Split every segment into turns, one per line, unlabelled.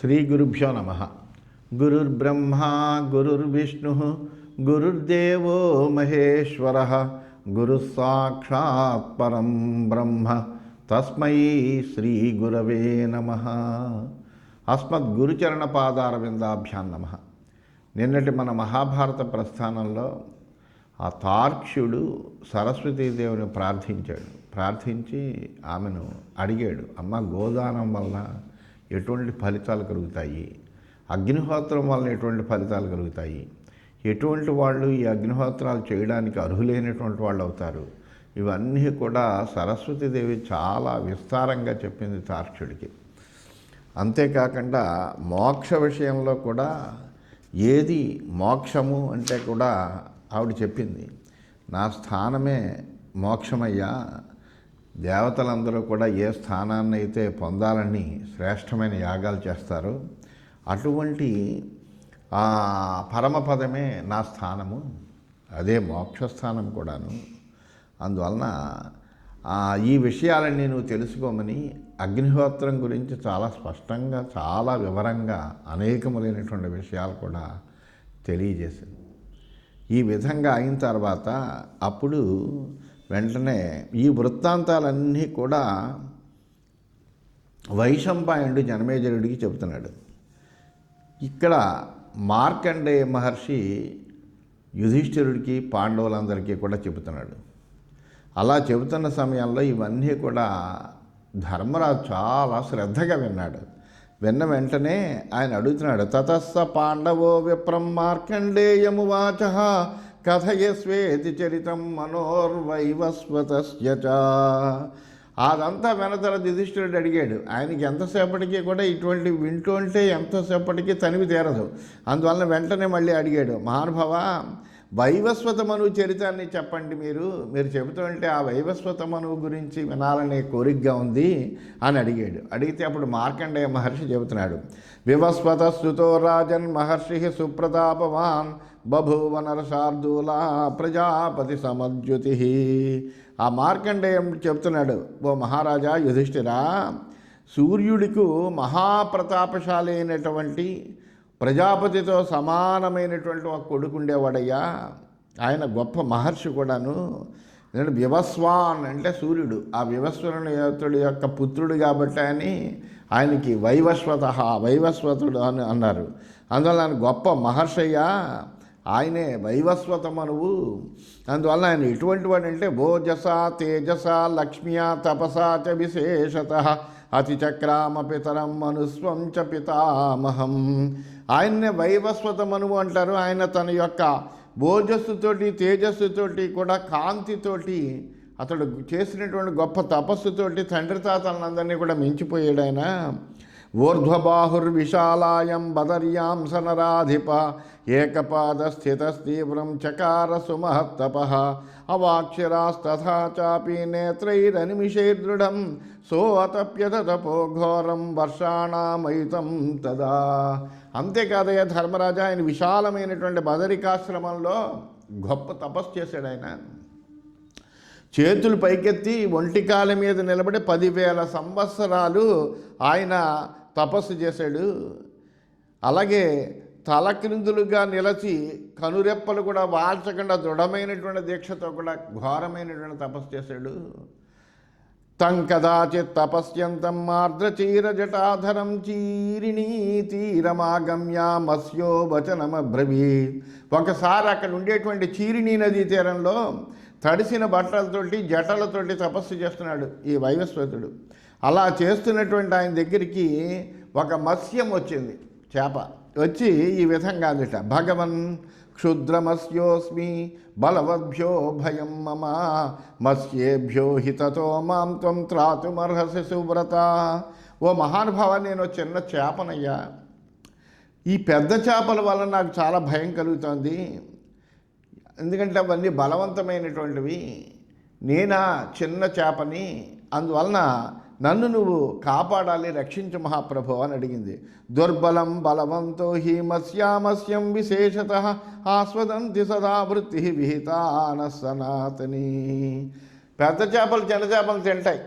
శ్రీ గురుభ్యో నమ. గురుర్బ్రహ్మ గురుర్విష్ణు గురుర్దేవో మహేశ్వర. గురు సాక్షాత్ పరం బ్రహ్మ తస్మై శ్రీ గురవే నమ. అస్మద్గురుచరణ పాదార విందాభ్యాం నమ. నిన్నటి మన మహాభారత ప్రస్థానంలో ఆ తార్క్ష్యుడు సరస్వతీదేవిని ప్రార్థించాడు. ప్రార్థించి ఆమెను అడిగాడు అమ్మ గోదానం వల్ల ఎటువంటి ఫలితాలు కలుగుతాయి? అగ్నిహోత్రం వలన ఎటువంటి ఫలితాలు కలుగుతాయి? ఎటువంటి వాళ్ళు ఈ అగ్నిహోత్రాలు చేయడానికి అర్హులైనటువంటి వాళ్ళు అవుతారు? ఇవన్నీ కూడా సరస్వతీదేవి చాలా విస్తారంగా చెప్పింది తార్క్షుడికి అంతేకాకుండా మోక్ష విషయంలో కూడా ఏది మోక్షము అంటే కూడా ఆవిడ చెప్పింది నా స్థానమే మోక్షమయ్యా దేవతలందరూ కూడా ఏ స్థానాన్ని అయితే పొందాలని శ్రేష్టమైన యాగాలు చేస్తారో అటువంటి ఆ పరమపదమే నా స్థానము అదే మోక్షస్థానం కూడాను. అందువలన ఈ విషయాలన్నీ నువ్వు తెలుసుకోమని అగ్నిహోత్రం గురించి చాలా స్పష్టంగా చాలా వివరంగా అనేకములైనటువంటి విషయాలు కూడా తెలియజేసింది ఈ విధంగా అయిన తర్వాత అప్పుడు వెంటనే ఈ వృత్తాంతాలన్నీ కూడా వైశంపాయుడు జనమేజయుడికి చెబుతున్నాడు. ఇక్కడ మార్కండేయ మహర్షి యుధిష్ఠిరుడికి పాండవులందరికీ కూడా చెబుతున్నాడు. అలా చెబుతున్న సమయంలో ఇవన్నీ కూడా ధర్మరాజు చాలా శ్రద్ధగా విన్నాడు. విన్న వెంటనే ఆయన అడుగుతున్నాడు తతస్స పాండవో విప్రం మార్కండేయము వాచ కథయస్వేతి చరితం మనోర్వైవస్వతస్య అదంతా వెనతల యుధిష్ఠిరుడు అడిగాడు. ఆయనకి ఎంతసేపటికి కూడా ఇటువంటి వింటూ ఉంటే ఎంతసేపటికి తనివి తీరదు. అందువలన వెంటనే మళ్ళీ అడిగాడు. మహానుభావ వైవస్వత మనువు చరితాన్ని చెప్పండి మీరు. మీరు చెబుతూ ఉంటే ఆ వైవస్వత మనువు గురించి వినాలనే కోరికగా ఉంది అని అడిగాడు. అడిగితే అప్పుడు మార్కండేయ మహర్షి చెబుతున్నాడు. వివస్వత స్థుతో రాజన్ మహర్షి సుప్రతాపవాన్ బభూవనరశార్దూల ప్రజాపతి సమద్యుతి. ఆ మార్కండేయం చెప్తున్నాడు ఓ మహారాజా యుధిష్ఠిరా సూర్యుడికు మహాప్రతాపశాలి అయినటువంటి ప్రజాపతితో సమానమైనటువంటి ఒక కొడుకు ఉండేవాడయ్యా ఆయన గొప్ప మహర్షి కూడాను. ఎందుకంటే వివస్వాన్ అంటే సూర్యుడు. ఆ వివస్వరుని యొక్క పుత్రుడు కాబట్టి అని ఆయనకి వైవస్వత వైవస్వతుడు అని అన్నారు. అందువల్ల ఆయన గొప్ప మహర్షయ్య ఆయనే వైవస్వతమనువు. అందువల్ల ఆయన ఎటువంటి వాడు అంటే భోజస తేజస లక్ష్మ్యా తపసా చ విశేషత అతిచక్రామ పితరం మనుస్వం చ పితామహం. ఆయన్నే వైవస్వతమనువు అంటారు. ఆయన తన యొక్క భోజస్సుతోటి తేజస్సుతోటి కూడా కాంతితోటి అతడు చేసినటువంటి గొప్ప తపస్సుతోటి తండ్రి తాతలందరినీ కూడా మించిపోయాడు ఆయన. ఊర్ధ్వబాహుర్విశాలాయం బదర్యాం సనరాధిప ఏకపాద స్థితస్తీవ్రం చకార సుమహత్తప అవాక్షరాస్తథా చాపి నేత్రైరనిమిషైర్దృఢం సోతప్యత తపో ఘోరం వర్షాణామైతం తదా. అంతేకాదయ్య ధర్మరాజా ఆయన విశాలమైనటువంటి బదరికాశ్రమంలో గొప్ప తపస్సు చేశాడు ఆయన. చేతులు పైకెత్తి ఒంటికాల మీద నిలబడి పదివేల సంవత్సరాలు ఆయన తపస్సు చేశాడు. అలాగే తలక్రిందులుగా నిలచి కనురెప్పలు కూడా వాల్చకుండా దృఢమైనటువంటి దీక్షతో కూడా ఘోరమైనటువంటి తపస్సు చేశాడు. తం కదాచిత్ తపస్యంతం ఆర్ద్రచీర జటాధరం చీరిణీ తీరమాగమ్య మత్స్యో వచనమబ్రవీత్. ఒకసారి అక్కడ ఉండేటువంటి చీరిణీ నదీ తీరంలో తడిసిన బట్టలతోటి జటలతోటి తపస్సు చేస్తున్నాడు ఈ వైవస్వతుడు. అలా చేస్తున్నటువంటి ఆయన దగ్గరికి ఒక మత్స్యం వచ్చింది చేప. వచ్చి ఈ విధంగా అందుట భగవన్ క్షుద్రమస్యోస్మి బలవద్భ్యో భయం మమ మత్స్యేభ్యో హితతో మాం త్వం త్రాతుమర్హసి సువ్రత. ఓ మహానుభావ నేను చిన్న చేపనయ్యా. ఈ పెద్ద చేపల వల్ల నాకు చాలా భయం కలుగుతోంది. ఎందుకంటే అవన్నీ బలవంతమైనటువంటివి. నేనా చిన్న చేపని అందువలన నన్ను నువ్వు కాపాడాలి రక్షించు మహాప్రభు అని అడిగింది. దుర్బలం బలవంతో హి మత్స్యామస్యం విశేషత ఆస్వదంతి సదా వృత్తి విహితాన సనాతని. పెద్ద చేపలు చిన్న చేపలు తింటాయి.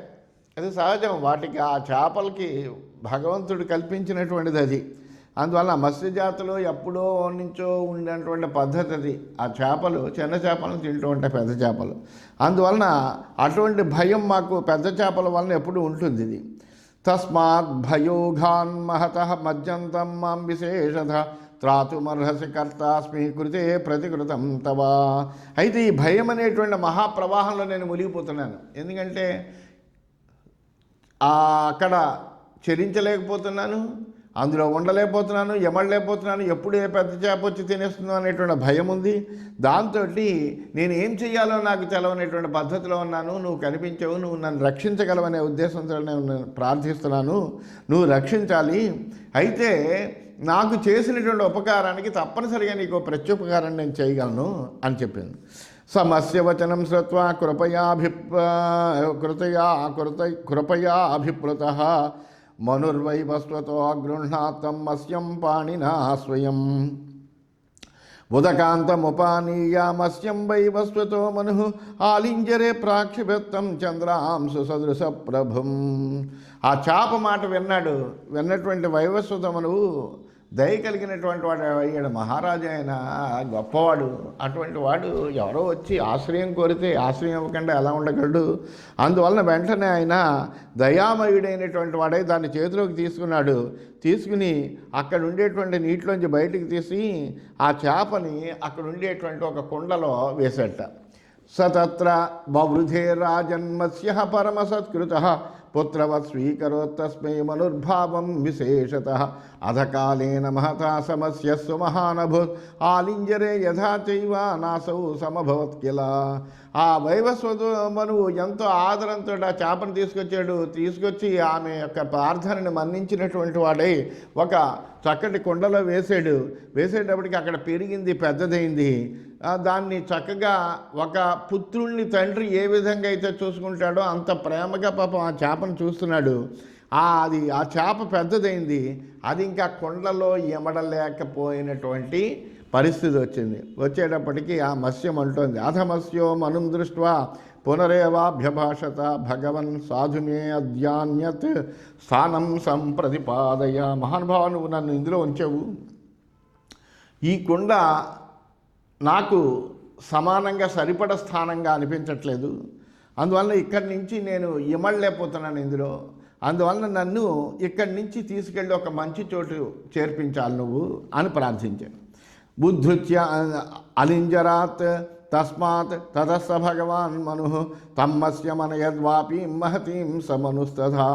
అది సహజం. వాటికి ఆ చేపలకి భగవంతుడు కల్పించినటువంటిది అది. అందువల్ల మత్స్యజాతిలో ఎప్పుడో నుంచో ఉండేటువంటి పద్ధతి అది ఆ చేపలు చిన్న చేపలను తింటూ ఉంటాయి పెద్ద చేపలు. అందువలన అటువంటి భయం మాకు పెద్ద చేపల వలన ఎప్పుడు ఉంటుంది ఇది. తస్మాత్ భయోఘాన్ మహత మజ్జంతం మాం విశేషత త్రాతుమర్హసి కర్తాస్మి కృతే ప్రతికృతం తవా. అయితే ఈ భయం అనేటువంటి మహాప్రవాహంలో నేను మునిగిపోతున్నాను. ఎందుకంటే అక్కడ చరించలేకపోతున్నాను. అందులో ఉండలేకపోతున్నాను ఎమడలేకపోతున్నాను ఎప్పుడు ఏ పెద్ద చేప వచ్చి తినేస్తుందో అనేటువంటి భయం ఉంది. దాంతో నేను ఏం చేయాలో నాకు తెలవనేటువంటి పద్ధతిలో ఉన్నాను. నువ్వు కనిపించవు నువ్వు నన్ను రక్షించగలవనే ఉద్దేశంతో నేను ప్రార్థిస్తున్నాను. నువ్వు రక్షించాలి. అయితే నాకు చేసినటువంటి ఉపకారానికి తప్పనిసరిగా నీకు ప్రత్యుపకారం నేను చేయగలను అని చెప్పింది. సమస్య వచనం శ్రుత్వా కృపయాభిప్ కృతయా కృత కృపయా అభిప్రుత మనుర్వైవస్వతో గృహ్ణాతం మస్యం పాణినా స్వయం ఉదకాంతముపానీయామస్యం వై వస్వతో మను ఆలింజరే ప్రాక్షిభత్తం చంద్రాంశు సదృశ ప్రభుం ఆ చాప మాట విన్నాడు. విన్నటువంటి వైవస్వత మనువు దయ కలిగినటువంటి వాడు అయ్యాడు. మహారాజు ఆయన గొప్పవాడు. అటువంటి వాడు ఎవరో వచ్చి ఆశ్రయం కోరితే ఆశ్రయం ఇవ్వకుండా ఎలా ఉండగలడు? అందువలన వెంటనే ఆయన దయామయుడైనటువంటి వాడై దాన్ని చేతిలోకి తీసుకున్నాడు. తీసుకుని అక్కడ ఉండేటువంటి నీటిలోంచి బయటికి తీసి ఆ చేపని అక్కడ ఉండేటువంటి ఒక కుండలో వేసేట. సతత్ర బవృధే రాజన్మస్య పరమసత్కృత పుత్రవత్ స్వీకరోత్తస్మై మనుర్భావం విశేషత. అధకాలేన మహతా సమస్య సుమహానభూత్. ఆలింజరే యథా చైవ నాసౌ సమభవత్ కిల. ఆ వైవస్వతు మనువు ఎంతో ఆదరంతో ఆ చేపను తీసుకొచ్చాడు. తీసుకొచ్చి ఆమె యొక్క ప్రార్థనని మన్నించినటువంటి వాడై ఒక చక్కటి కుండలో వేసాడు. వేసేటప్పటికి అక్కడ పెరిగింది పెద్దదైంది. దాన్ని చక్కగా ఒక పుత్రుణ్ణి తండ్రి ఏ విధంగా అయితే చూసుకుంటాడో అంత ప్రేమగా పాపం ఆ చేపను చూస్తున్నాడు. అది ఆ చేప పెద్దదైంది. అది ఇంకా కొండలో ఎమడలేకపోయినటువంటి పరిస్థితి వచ్చింది. వచ్చేటప్పటికి ఆ మత్స్యం అంటోంది. అధమస్యో మనుం దృష్ట్వా పునరేవాభ్యభాషత భగవన్ సాధుమే అద్యాన్యత్ స్థానం సంప్రతిపాదయ. మహానుభావ నువ్వు నన్ను ఇందులో ఉంచావు. ఈ కుండ నాకు సమానంగా సరిపడ స్థానంగా అనిపించట్లేదు. అందువల్ల ఇక్కడి నుంచి నేను ఇమడలేకపోతున్నాను ఇందులో. అందువలన నన్ను ఇక్కడి నుంచి తీసుకెళ్ళి ఒక మంచి చోటు చేర్పించాలి నువ్వు అని ప్రార్థించాను. బుద్ధుత్య అలింజరాత్ తస్మాత్ తదస్స భగవాన్ మను తమ్మస్య మనయద్వాపి మహతీం సమనుస్తథా.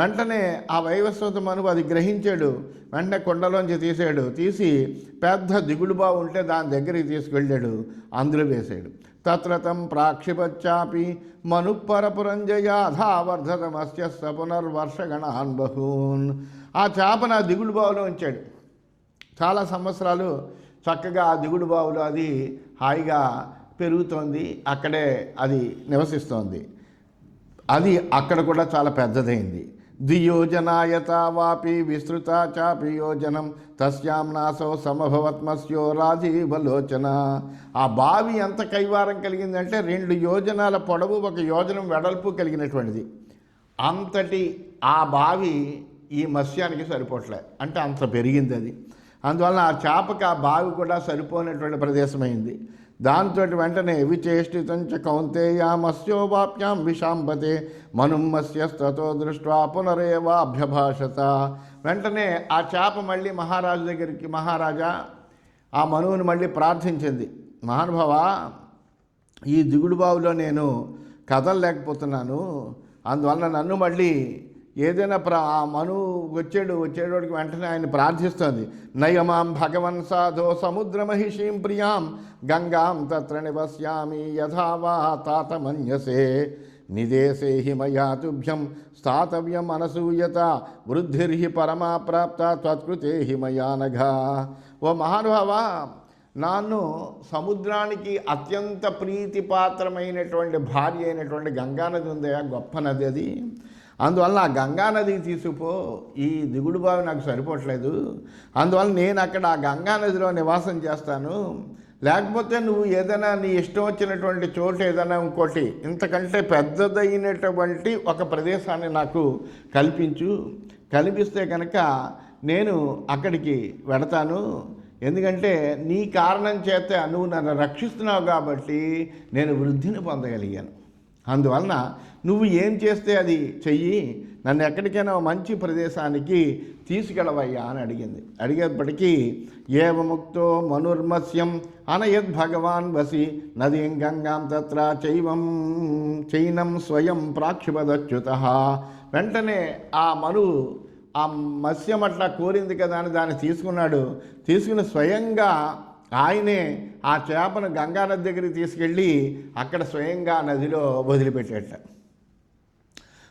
వెంటనే ఆ వైవస్వత మనువు అది గ్రహించాడు. వెంటనే కొండలోంచి తీసాడు. తీసి పెద్ద దిగుడు బావు ఉంటే దాని దగ్గరికి తీసుకెళ్ళాడు. అందులో వేసాడు. తత్రతం ప్రాక్షిపచ్చాపి మనుపరపురంజయాధావర్ధతమస్య స పునర్వర్షగణాన్ బహూన్ ఆ చేపను ఆ దిగుడు బావులో ఉంచాడు. చాలా సంవత్సరాలు చక్కగా ఆ దిగుడు బావులో అది హాయిగా పెరుగుతోంది. అక్కడే అది నివసిస్తోంది. అది అక్కడ కూడా చాలా పెద్దదైంది. ద్వియోజనాయత వాపి విస్తృత చాపి యోజనం తస్యాం నాసో సమభవత్మస్యో రాజీవలోచన ఆ బావి ఎంత కైవారం కలిగిందంటే రెండు యోజనాల పొడవు ఒక యోజనం వెడల్పు కలిగినటువంటిది. అంతటి ఆ బావి ఈ మత్స్యానికి సరిపోట్లే అంటే అంత పెరిగింది అది. అందువల్ల ఆ చేపకి ఆ బావి కూడా సరిపోయినటువంటి ప్రదేశమైంది. దాంతో వెంటనే విచేష్టితం చ కౌంతేయ విశాంపతే మనుం దృష్ట్యా దృష్ట్వా పునరేవాభ్యభాషత. వెంటనే ఆ చేప మళ్ళీ మహారాజు దగ్గరికి మహారాజా ఆ మనువుని మళ్ళీ ప్రార్థించింది. మహానుభావ ఈ దిగుడుబావులో నేను కదలలేకపోతున్నాను. అందువల్ల నన్ను మళ్ళీ ఏదైనా ప్ర ఆ మను వచ్చాడు వచ్చేటోడికి వెంటనే ఆయన ప్రార్థిస్తుంది. నయమాం భగవన్ సాధో సముద్రమహిషీం ప్రియాం గంగాం తత్ర నివస్యామి యథావా తాత మన్యసే. నిదేశే హిమయా తుభ్యం స్థాతవ్యం అనసూయత వృద్ధిర్హి పరమా ప్రాప్త త్వత్కృతే హి ఓ మహానుభావ నాన్ను సముద్రానికి అత్యంత ప్రీతిపాత్రమైనటువంటి భార్య అయినటువంటి గంగానది ఉందే గొప్ప నది అది. అందువల్ల ఆ గంగా నదికి తీసుకుపో. ఈ దిగుడు బావి నాకు సరిపోవట్లేదు. అందువల్ల నేను అక్కడ ఆ గంగా నదిలో నివాసం చేస్తాను. లేకపోతే నువ్వు ఏదైనా నీ ఇష్టం వచ్చినటువంటి చోటు ఏదైనా ఇంకోటి ఇంతకంటే పెద్దదైనటువంటి ఒక ప్రదేశాన్ని నాకు కల్పించు. కనిపిస్తే కనుక నేను అక్కడికి వెడతాను. ఎందుకంటే నీ కారణం చేత నువ్వు నన్ను రక్షిస్తున్నావు కాబట్టి నేను వృద్ధిని పొందగలిగాను. అందువలన నువ్వు ఏం చేస్తే అది చెయ్యి? నన్ను ఎక్కడికైనా మంచి ప్రదేశానికి తీసుకెళ్ళవయ్యా అని అడిగింది. అడిగేప్పటికీ ఏవముక్తో మనుర్మత్స్యం అనయద్ భగవాన్ వసి నదీం గంగాం తత్ర చైవం చైనం స్వయం ప్రాక్షిపదచ్యుత. వెంటనే ఆ మను ఆ మత్స్యం అట్లా కోరింది కదా అని దాన్ని తీసుకున్నాడు. తీసుకుని స్వయంగా ఆయనే ఆ చేపను గంగానది దగ్గరికి తీసుకెళ్ళి అక్కడ స్వయంగా నదిలో వదిలిపెట్టేట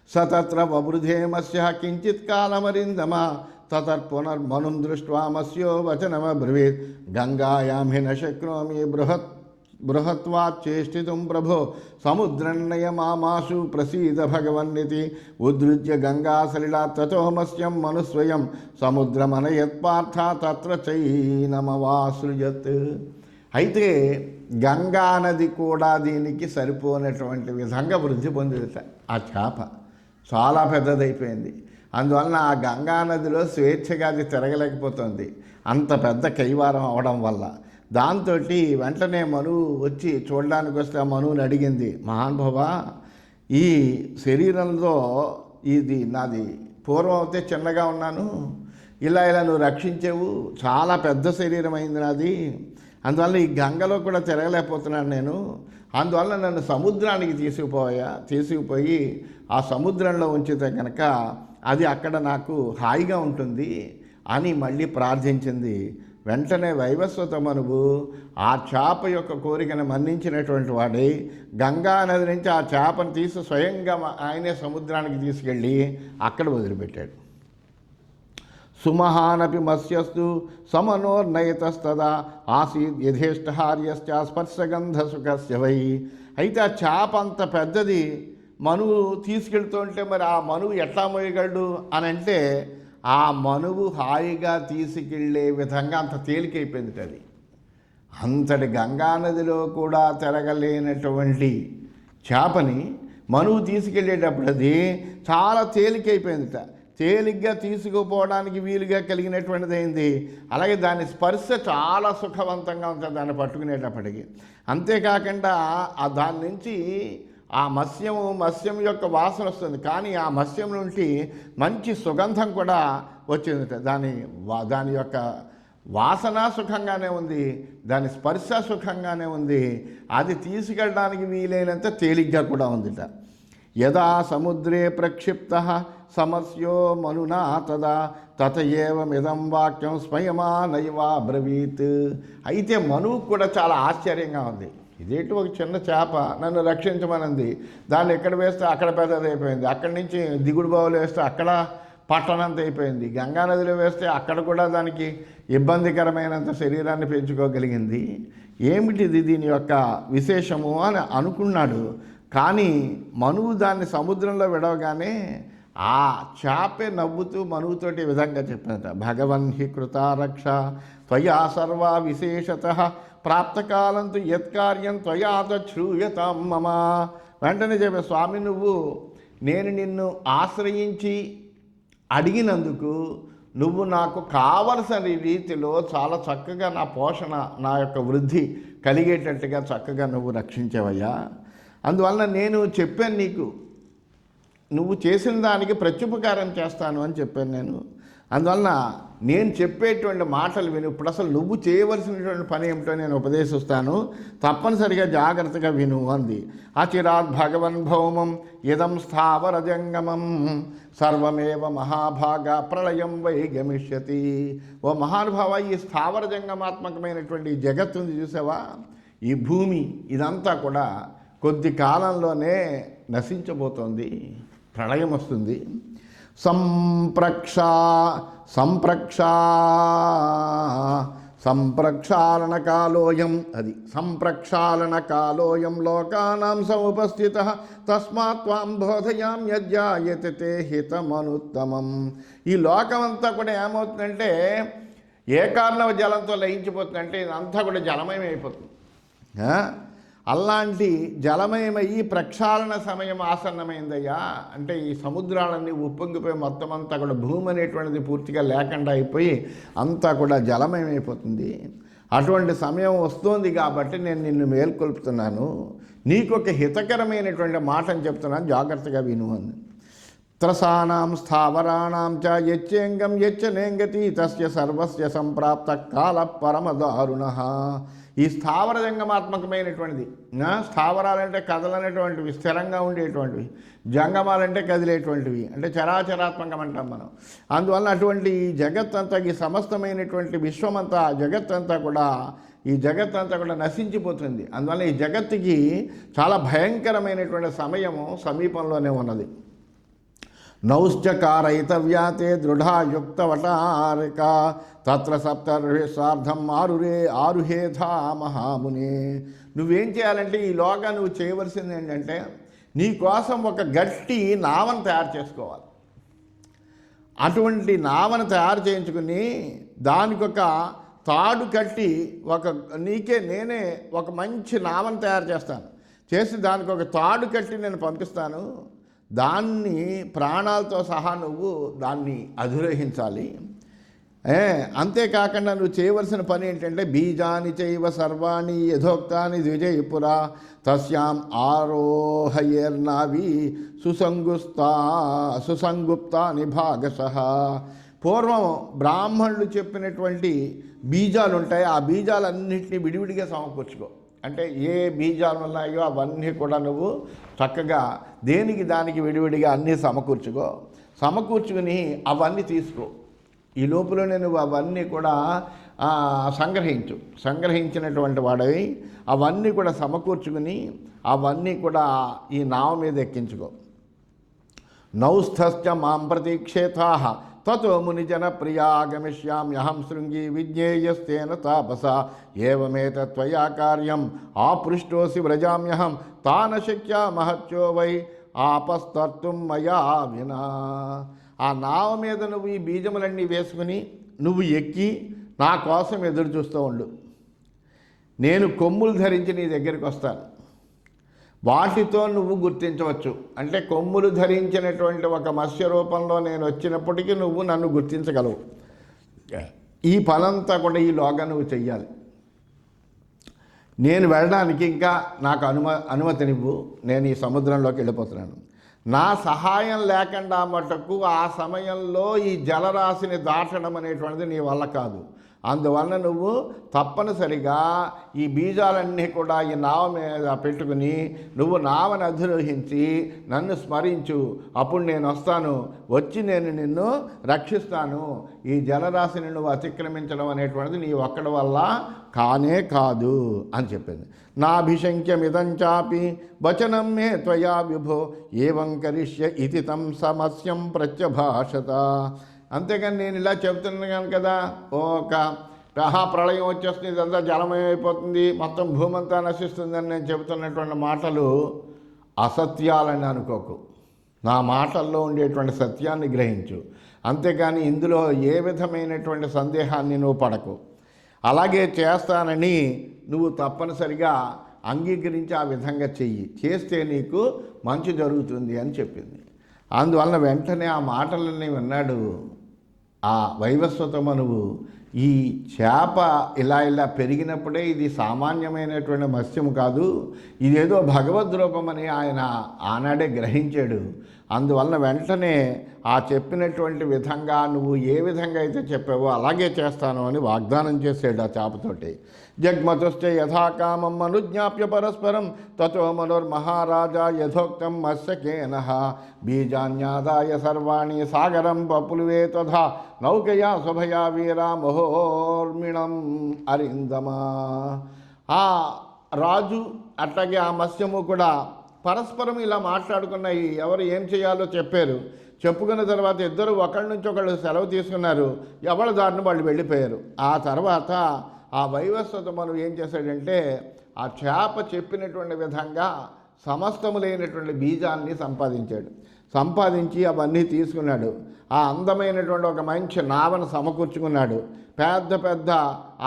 సతత్ర వృధే మత్స్య కించిత్ కాలమరిందమ తతర్పునర్మనుం దృష్ట్వా మత్స్యో వచనమబ్రవీత్. గంగాయాం హి నశక్నోమి బృహత్. బృహత్వాచ్చేష్టితుం ప్రభో సముద్రన్నయమామాసు ప్రసీద భగవన్నితి ఉద్ధృత్య గంగాసలిలా తతో మనుస్వయం సముద్రమనయత్పార్థ తత్ర చైనమవాసృజత్. అయితే గంగా నది కూడా దీనికి సరిపోనటువంటి విధంగా వృద్ధి పొందిదట ఆ చేప. చాలా పెద్దదైపోయింది. అందువలన ఆ గంగా నదిలో స్వేచ్ఛగా అది తిరగలేకపోతుంది. అంత పెద్ద కైవారం అవడం వల్ల. దాంతో వెంటనే మను వచ్చి చూడడానికి వస్తే మనుని మనువుని అడిగింది మహానుభవ ఈ శరీరంలో ఇది నాది పూర్వం అయితే చిన్నగా ఉన్నాను ఇలా ఇలా నువ్వు రక్షించేవు చాలా పెద్ద శరీరం అయింది నాది అందువల్ల ఈ గంగలో కూడా తిరగలేకపోతున్నాను నేను అందువల్ల నన్ను సముద్రానికి తీసుకుపోయా తీసుకుపోయి ఆ సముద్రంలో ఉంచితే కనుక అది అక్కడ నాకు హాయిగా ఉంటుంది అని మళ్ళీ ప్రార్థించింది. వెంటనే వైవస్వతమనువు ఆ చేప యొక్క కోరికను మన్నించినటువంటి వాడి గంగా నది నుంచి ఆ చేపను తీసి స్వయంగా ఆయనే సముద్రానికి తీసుకెళ్ళి అక్కడ వదిలిపెట్టాడు. సుమహానపి మత్స్యస్తు సమనోర్నయతస్తదా ఆసీద్ యథేష్టహార్యశ్చ స్పర్శగంధసుఖస్య వై. అయితే ఆ చేప అంత పెద్దది మనువు తీసుకెళ్తుంటే మరి ఆ మనువు ఎట్లా మోయగలడు అని అంటే ఆ మనువు హాయిగా తీసుకెళ్ళే విధంగా అంత తేలికైపోయింది అది. అంతటి గంగానదిలో కూడా తిరగలేనటువంటి చేపని మనువు తీసుకెళ్ళేటప్పుడు అది చాలా తేలికైపోయిందిట. తేలిగ్గా తీసుకుపోవడానికి వీలుగా కలిగినటువంటిది అయింది. అలాగే దాని స్పర్శ చాలా సుఖవంతంగా ఉంటుంది దాన్ని పట్టుకునేటప్పటికి. అంతేకాకుండా ఆ దాని నుంచి ఆ మత్స్యము మత్స్యం యొక్క వాసన వస్తుంది. కానీ ఆ మత్స్యం నుండి మంచి సుగంధం కూడా వచ్చింది. దాని వా- దాని యొక్క వాసన సుఖంగానే ఉంది. దాని స్పర్శ సుఖంగానే ఉంది. అది తీసుకెళ్ళడానికి వీలైనంత తేలిగ్గా కూడా ఉందిట. యదా సముద్రే ప్రక్షిప్త సమస్యో మనునా తదా తత ఏవమిదం వాక్యం స్వయమా నైవా బ్రవీత్ అయితే మనువు కూడా చాలా ఆశ్చర్యంగా ఉంది. ఇదేంటి ఒక చిన్న చేప? నన్ను రక్షించమనింది. దాన్ని ఎక్కడ వేస్తే అక్కడ పెద్దదైపోయింది అక్కడి నుంచి దిగుడు బావులు వేస్తే అక్కడ పట్టణంత అయిపోయింది. గంగానదిలో వేస్తే అక్కడ కూడా దానికి ఇబ్బందికరమైనంత శరీరాన్ని పెంచుకోగలిగింది. ఏమిటిది దీని యొక్క విశేషము అని అనుకున్నాడు. కానీ మనువు దాన్ని సముద్రంలో విడవగానే ఆ చేపే నవ్వుతూ మనువుతోటి విధంగా చెప్పినట భగవన్ హి కృతారక్ష త్వయా సర్వ విశేషత ప్రాప్తకాలంతో యత్కార్యం త్వయాత శ్రూయతాం మమ. వెంటనే చెప్పే స్వామి నువ్వు నేను నిన్ను ఆశ్రయించి అడిగినందుకు నువ్వు నాకు కావలసిన రీతిలో చాలా చక్కగా నా పోషణ నా యొక్క వృద్ధి కలిగేటట్టుగా చక్కగా నువ్వు రక్షించవయ్యా. అందువలన నేను చెప్పాను నీకు నువ్వు చేసిన దానికి ప్రత్యుపకారం చేస్తాను అని చెప్పాను నేను. అందువలన నేను చెప్పేటువంటి మాటలు విను. ఇప్పుడు అసలు నువ్వు చేయవలసినటువంటి పని ఏమిటో నేను ఉపదేశిస్తాను. తప్పనిసరిగా జాగ్రత్తగా విను అంది. అచిరాత్ భగవన్ భౌమం ఇదం స్థావర జంగమం సర్వమేవ మహాభాగ ప్రళయం వై గమిష్యతి. ఓ మహానుభావ ఈ స్థావర జంగమాత్మకమైనటువంటి ఈ జగత్తుని చూసావా? ఈ భూమి ఇదంతా కూడా కొద్ది కాలంలోనే నశించబోతోంది. ప్రళయం వస్తుంది. సంప్రక్షా సంప్రక్షా సంప్రక్షాళన కాలోయం అది సంప్రక్షాళన కాలోయం లోకానాం సముపస్థిత తస్మాత్ త్వాం బోధయాం యజ్జాయతే తే హితమనుత్తమం. ఈ లోకమంతా కూడా ఏమవుతుందంటే ఏ కారణవ జలంతో లయించిపోతుందంటే ఇదంతా కూడా జలమయమైపోతుంది. అలాంటి జలమయమయ్యి ప్రక్షాళన సమయం ఆసన్నమైందయ్యా. అంటే ఈ సముద్రాలన్నీ ఉప్పొంగిపోయి మొత్తం అంతా కూడా భూమి అనేటువంటిది పూర్తిగా లేకుండా అయిపోయి అంతా కూడా జలమయమైపోతుంది. అటువంటి సమయం వస్తోంది కాబట్టి నేను నిన్ను మేల్కొల్పుతున్నాను. నీకు ఒక హితకరమైనటువంటి మాటని చెప్తున్నాను. జాగ్రత్తగా విను అంది త్రసానాం స్థావరాణం చ యచ్చేంగం యచ్చనేంగతి తస్య సర్వస్య సంప్రాప్త కాల పరమదారుణ ఈ స్థావర జంగమాత్మకమైనటువంటిది. స్థావరాలంటే కదలనేటువంటివి స్థిరంగా ఉండేటువంటివి. జంగమాలంటే కదిలేటువంటివి. అంటే చరాచరాత్మకం అంటాం మనం. అందువల్ల అటువంటి ఈ జగత్తంతా ఈ సమస్తమైనటువంటి విశ్వమంతా జగత్తంతా కూడా ఈ జగత్తంతా కూడా నశించిపోతుంది. అందువల్ల ఈ జగత్తుకి చాలా భయంకరమైనటువంటి సమయము సమీపంలోనే ఉన్నది. నౌశ్చకారయితవ్యాతే దృఢాయుక్తవటారిక. తత్ర సప్తర్హి సార్ధం ఆరురే ఆరుహేధా మహామునే. నువ్వేం చేయాలంటే ఈ లోగా నువ్వు చేయవలసింది ఏంటంటే నీ కోసం ఒక గట్టి నావను తయారు చేసుకోవాలి. అటువంటి నావను తయారు చేయించుకుని దానికి ఒక తాడు కట్టి ఒక నీకే నేనే ఒక మంచి నావను తయారు చేస్తాను. చేసి దానికి ఒక తాడు కట్టి నేను పంపిస్తాను. దాన్ని ప్రాణాలతో సహా నువ్వు దాన్ని అధిరోహించాలి. ఏ అంతేకాకుండా నువ్వు చేయవలసిన పని ఏంటంటే బీజాని చైవ సర్వాణి యథోక్తాని ద్విజయపురా తస్యాం ఆరోహయేర్నావి సుసంగుస్తా సుసంగుప్తాని భాగశ. పూర్వం బ్రాహ్మణులు చెప్పినటువంటి బీజాలు ఉంటాయి ఆ బీజాలన్నింటినీ విడివిడిగా సమకూర్చుకో. అంటే ఏ బీజాలు ఉన్నాయో అవన్నీ కూడా నువ్వు చక్కగా దేనికి దానికి విడివిడిగా అన్నీ సమకూర్చుకో. సమకూర్చుకుని అవన్నీ తీసుకో. ఈ లోపలనే నువ్వు అవన్నీ కూడా సంగ్రహించు. సంగ్రహించినటువంటి వాడవి అవన్నీ కూడా సమకూర్చుకుని అవన్నీ కూడా ఈ నావ మీద ఎక్కించుకో. నౌస్థశ్చ మాం ప్రతీక్షేతా తతో మునిజన ప్రియాగమిష్యామ్యహం శృంగి విజ్ఞేయస్తేన తాపస. ఏమేతత్వయా కార్యం? ఆపృష్టోసి వ్రజామ్యహం. తాన శక్య మహత్యో వై ఆపస్తర్తుం మయా వినా. ఆ నావ మీద నువ్వు ఈ బీజములన్నీ వేసుకుని నువ్వు ఎక్కి నా కోసం ఎదురు చూస్తూ ఉండు. నేను కొమ్ములు ధరించి నీ దగ్గరికి వస్తాను. వాటితో నువ్వు గుర్తించవచ్చు. అంటే కొమ్ములు ధరించినటువంటి ఒక మత్స్య రూపంలో నేను వచ్చినప్పటికీ నువ్వు నన్ను గుర్తించగలవు. ఈ పనంతా కూడా ఈ లోగా నువ్వు చెయ్యాలి. నేను వెళ్ళడానికి ఇంకా నాకు అనుమ అనుమతినివ్వు. నేను ఈ సముద్రంలోకి వెళ్ళిపోతున్నాను. నా సహాయం లేకుండా మటుకు ఆ సమయంలో ఈ జలరాశిని దాటడం అనేటువంటిది నీ వల్ల కాదు. అందువలన నువ్వు తప్పనిసరిగా ఈ బీజాలన్నీ కూడా ఈ నావ మీద పెట్టుకుని నువ్వు నావని అధిరోహించి నన్ను స్మరించు. అప్పుడు నేను వస్తాను. వచ్చి నేను నిన్ను రక్షిస్తాను. ఈ జలరాశిని నువ్వు అతిక్రమించడం అనేటువంటిది నీ ఒక్కడి వల్ల కానే కాదు అని చెప్పింది. నాభిశంక్యమిదం చాపి వచనం మే త్వయా విభో. ఏవం కరిష్య ఇది తం సమస్యం ప్రత్యభాషత. అంతేకాని నేను ఇలా చెబుతున్నాను కదా ఒక ప్రహా ప్రళయం వచ్చేస్తుంది ఇదంతా జలమయమైపోతుంది మొత్తం భూమంతా నశిస్తుందని నేను చెబుతున్నటువంటి మాటలు అసత్యాలని అనుకోకు. నా మాటల్లో ఉండేటువంటి సత్యాన్ని గ్రహించు. అంతేకాని ఇందులో ఏ విధమైనటువంటి సందేహాన్ని నువ్వు పడకు. అలాగే చేస్తానని నువ్వు తప్పనిసరిగా అంగీకరించి ఆ విధంగా చెయ్యి. చేస్తే నీకు మంచి జరుగుతుంది అని చెప్పింది. అందువలన వెంటనే ఆ మాటలన్నీ విన్నాడు ఆ వైవస్వతమనువు ఈ చేప ఇలా ఇలా పెరిగినప్పుడే ఇది సామాన్యమైనటువంటి మత్స్యము కాదు ఇదేదో భగవద్ రూపమని ఆయన ఆనాడే గ్రహించాడు. అందువలన వెంటనే ఆ చెప్పినటువంటి విధంగా నువ్వు ఏ విధంగా అయితే చెప్పావో అలాగే చేస్తాను అని వాగ్దానం చేసాడు ఆ చేపతోటి జగ్మతుశ్చ యథాకామం అనుజ్ఞాప్య పరస్పరం తతో మనోర్మహారాజా యథోక్తం మత్స్యకేన బీజాన్యాదాయ సర్వాణి సాగరం పపులువే తథా నౌకయా శుభయా వీరా మహోర్మిణం అరిందమా. ఆ రాజు అట్లాగే ఆ మత్స్యము కూడా పరస్పరం ఇలా మాట్లాడుకున్నాయి. ఎవరు ఏం చేయాలో చెప్పారు. చెప్పుకున్న తర్వాత ఇద్దరు ఒకళ్ళ నుంచి ఒకళ్ళు సెలవు తీసుకున్నారు. ఎవరి దారిని వాళ్ళు వెళ్ళిపోయారు. ఆ తర్వాత ఆ వైవస్వత మనం ఏం చేశాడంటే ఆ చేప చెప్పినటువంటి విధంగా సమస్తము లేనటువంటి బీజాన్ని సంపాదించాడు. సంపాదించి అవన్నీ తీసుకున్నాడు. ఆ అందమైనటువంటి ఒక మంచి నావను సమకూర్చుకున్నాడు. పెద్ద పెద్ద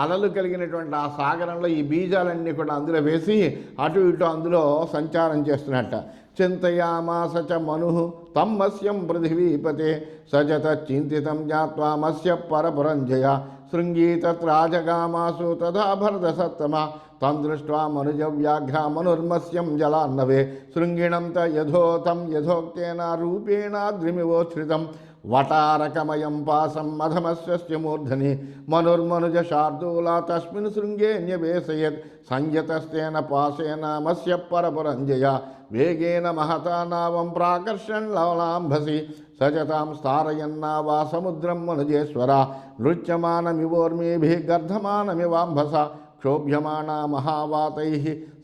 అలలు కలిగినటువంటి ఆ సాగరంలో ఈ బీజాలన్నీ కూడా అందులో వేసి అటు ఇటు అందులో సంచారం చేస్తున్నట్ట. చింతయామాస చ మను తమ్మస్యం పృథివీపతే సజత చింతితం జ్ఞాత్వా మస్య పరపురంజయ శృంగీ తత్రాజగామాసు తథా భరత సత్తమ తం దృష్ట్వా మనుజ వ్యాఘ్ర మనుర్మస్యం జలాన్నవే శృంగిణం త యథోతం యథోక్తేన రూపేణ ద్రిమివోచ్ఛ్రితం వటారకమయం పాసం మధమస్య మూర్ధని మనుర్మనుజ శార్దూలా తస్మిన్ శృంగే న్యవేశయత్ సంయతస్తేన పాసేనామస్య పరపురంజయ వేగేన మహతా నావం ప్రాకర్షణ్ లవలాంభసి సజతాం స్థారయన్నావా సముద్రం మనుజేశ్వర నృత్యమానమివోర్మీభి గర్ధమానమివాంభస క్షోభ్యమాణా మహావాతై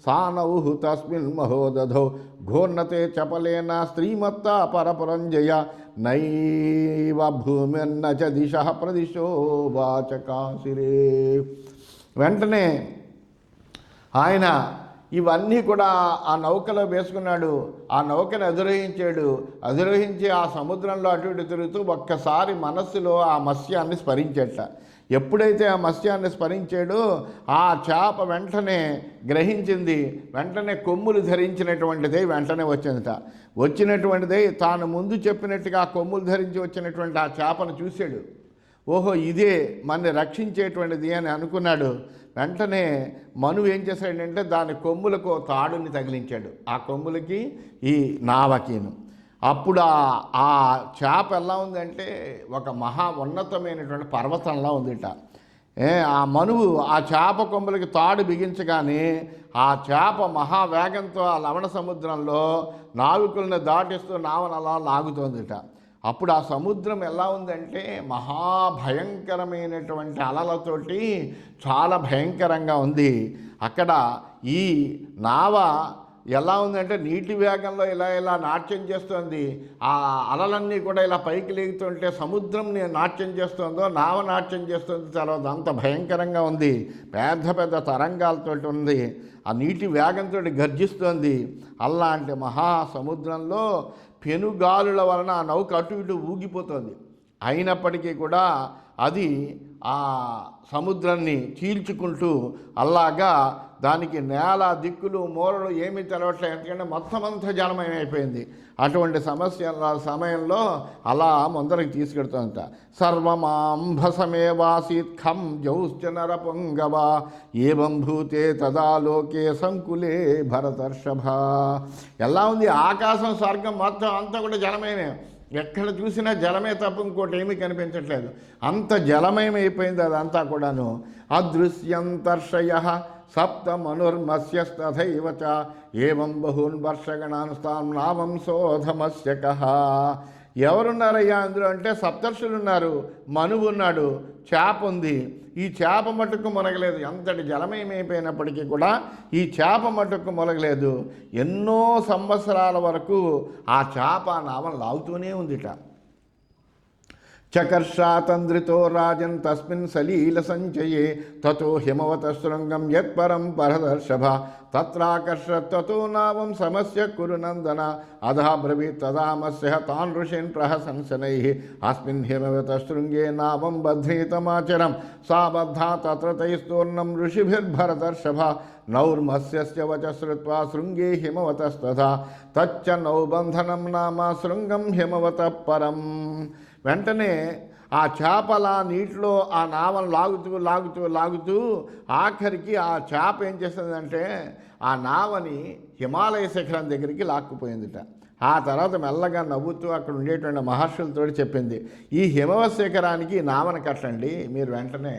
సానౌహు తస్మిన్ మహోదధో ఘోర్ణతే చపలేన స్త్రీమత్తా పరపురంజయ నైవ భూమిన్న చ దిశ ప్రదిశో వాచకాశిరే వెంటనే ఆయన ఇవన్నీ కూడా ఆ నౌకలో వేసుకున్నాడు. ఆ నౌకను అధిరోహించాడు. అధిరోహించి ఆ సముద్రంలో అటు ఇటు తిరుగుతూ ఒక్కసారి మనస్సులో ఆ మత్స్యాన్ని స్మరించేట. ఎప్పుడైతే ఆ మత్స్యాన్ని స్మరించాడో ఆ చేప వెంటనే గ్రహించింది వెంటనే కొమ్ములు ధరించినటువంటిదే వెంటనే వచ్చిందట. వచ్చినటువంటిదే తాను ముందు చెప్పినట్టుగా ఆ కొమ్ములు ధరించి వచ్చినటువంటి ఆ చేపను చూశాడు. ఓహో ఇదే మనని రక్షించేటువంటిది అని అనుకున్నాడు. వెంటనే మను ఏం చేశాడంటే దాని కొమ్ములకు తాడుని తగిలించాడు. ఆ కొమ్ములకి ఈ నావకీను. అప్పుడు ఆ చేప ఎలా ఉందంటే ఒక మహా ఉన్నతమైనటువంటి పర్వతంలా ఉందిట. ఏ ఆ మనువు ఆ చేప కొమ్ములకి తాడు బిగించగానే ఆ చేప మహావేగంతో ఆ లవణ సముద్రంలో నావికులను దాటిస్తూ నావనలా అలా లాగుతోందిట. అప్పుడు ఆ సముద్రం ఎలా ఉందంటే మహాభయంకరమైనటువంటి అలలతోటి చాలా భయంకరంగా ఉంది. అక్కడ ఈ నావ ఎలా ఉందంటే నీటి వేగంలో ఇలా ఇలా నాట్యం చేస్తుంది. ఆ అలలన్నీ కూడా ఇలా పైకి లేగుతుంటే సముద్రం నాట్యం చేస్తుందో నావ నాట్యం చేస్తుంది తర్వాత అంత భయంకరంగా ఉంది. పెద్ద పెద్ద తరంగాలతో ఉంది. ఆ నీటి వేగంతో గర్జిస్తోంది. అలాంటి మహా సముద్రంలో పెనుగాలుల వలన ఆ నౌక అటు ఇటు ఊగిపోతుంది. అయినప్పటికీ కూడా అది ఆ సముద్రాన్ని చీల్చుకుంటూ అలాగా దానికి నేల దిక్కులు మూలలు ఏమీ తెలవట్లేదు. ఎందుకంటే మొత్తం అంతా జలమయం అయిపోయింది. అటువంటి సమస్య సమయంలో అలా ముందరికి తీసుకెడుతుందట సర్వమాంభసమేవాసీత్ ఖం జౌశ్చ నరపుంగవ ఏవం భూతే తదా లోకే సంకులే భరతర్షభ. ఎలా ఉంది? ఆకాశం స్వర్గం మొత్తం అంతా కూడా జలమయమే. ఎక్కడ చూసినా జలమే తప్ప ఇంకోటి ఏమీ కనిపించట్లేదు. అంత జలమయమైపోయింది అదంతా కూడాను. అదృశ్యంతర్షయ తర్షయ మనుర్మస్యస్తథైవ చ ఏవం బహూన్ వర్షగణాన్ నామం నామం శోధమస్యక ఎవరున్నారయ్యా అందులో? అంటే సప్తర్షులు ఉన్నారు. మనువు ఉన్నాడు. చేప ఉంది. ఈ చేప మటుకు మొలగలేదు. ఎంతటి జలమయమైపోయినప్పటికీ కూడా ఈ చేప మటుకు మొలగలేదు. ఎన్నో సంవత్సరాల వరకు ఆ చేప నామం లాగుతూనే ఉందిట. చకర్షాతంద్రితో రాజన్ తస్మిన్ సలీల సంచయే తతో హిమవత శృంగం యత్పరం పరదర్శభ తత్రాకర్షత్వతో నావం సమస్య కురు నందన అధా బ్రవీత్ తదామస్య తాన్ ఋషిన్ ప్రహసంసనై అస్మిన్ హిమవత శృంగే నావం బధ్రీతమాచరం సా బద్ధా తత్ర తైస్తూర్ణం ఋషిభిర్భరతర్షభ నౌర్మస్యస్య వచ శ్రుత్వా శృంగే హిమవతస్తథా తచ్చ నౌబంధనం నామ శృంగం హిమవత పరం వెంటనే ఆ చేపల నీటిలో ఆ నావను లాగుతూ లాగుతూ లాగుతూ ఆఖరికి ఆ చేప ఏం చేస్తుందంటే ఆ నావని హిమాలయ శిఖరం దగ్గరికి లాక్కుపోయిందిట. ఆ తర్వాత మెల్లగా నవ్వుతూ అక్కడ ఉండేటువంటి మహర్షులతో చెప్పింది ఈ హిమవ శిఖరానికి ఈ నావను కట్టండి మీరు వెంటనే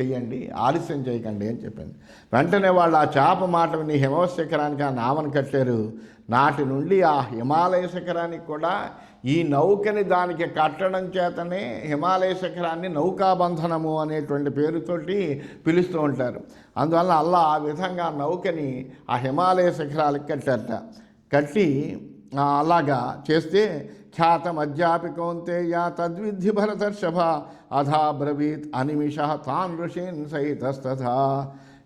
చెయ్యండి ఆలస్యం చేయకండి అని చెప్పింది వెంటనే వాళ్ళు ఆ చేప మాట విని హిమవ శిఖరానికి ఆ నావను కట్టారు. నాటి నుండి ఆ హిమాలయ శిఖరానికి కూడా ఈ నౌకని దానికి కట్టడం చేతనే హిమాలయ శిఖరాన్ని నౌకాబంధనము అనేటువంటి పేరుతోటి పిలుస్తూ ఉంటారు. అందువల్ల అల్లా ఆ విధంగా నౌకని ఆ హిమాలయ శిఖరాలకు కట్టారట. కట్టి అలాగా చేస్తే ఖ్యాతం అధ్యాపి కౌంతేయ తద్విద్ధి భరతర్షభ అధా బ్రవీత్ అనిమిష తాన్ ఋషీన్ సహితస్తథా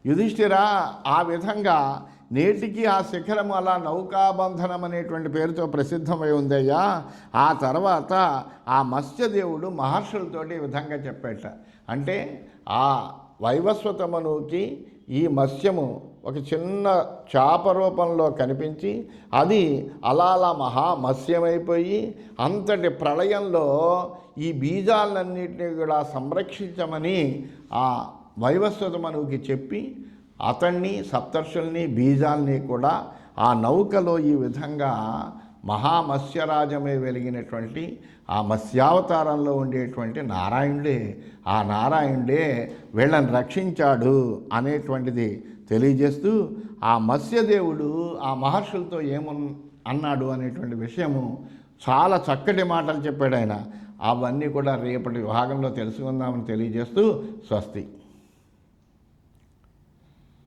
యుధిష్ఠిరా ఆ విధంగా నేటికి ఆ శిఖరం అలా నౌకాబంధనం అనేటువంటి పేరుతో ప్రసిద్ధమై ఉందయ్యా. ఆ తర్వాత ఆ మత్స్యదేవుడు మహర్షులతోటి ఈ విధంగా చెప్పేట. అంటే ఆ వైవస్వతమనుకి ఈ మత్స్యము ఒక చిన్న చాప రూపంలో కనిపించి అది అలా అలా మహామత్స్యమైపోయి అంతటి ప్రళయంలో ఈ బీజాలన్నింటినీ కూడా సంరక్షించమని ఆ వైవస్వతమనుకి చెప్పి అతన్ని సప్తర్షుల్ని బీజాల్ని కూడా ఆ నౌకలో ఈ విధంగా మహామత్స్యరాజమే వెలిగినటువంటి ఆ మత్స్యావతారంలో ఉండేటువంటి నారాయణుడే ఆ నారాయణుడే వీళ్ళని రక్షించాడు అనేటువంటిది తెలియజేస్తూ ఆ మత్స్యదేవుడు ఆ మహర్షులతో ఏమన్ అన్నాడు అనేటువంటి విషయము చాలా చక్కటి మాటలు చెప్పాడు ఆయన. అవన్నీ కూడా రేపటి భాగంలో తెలుసుకుందామని తెలియజేస్తూ స్వస్తి.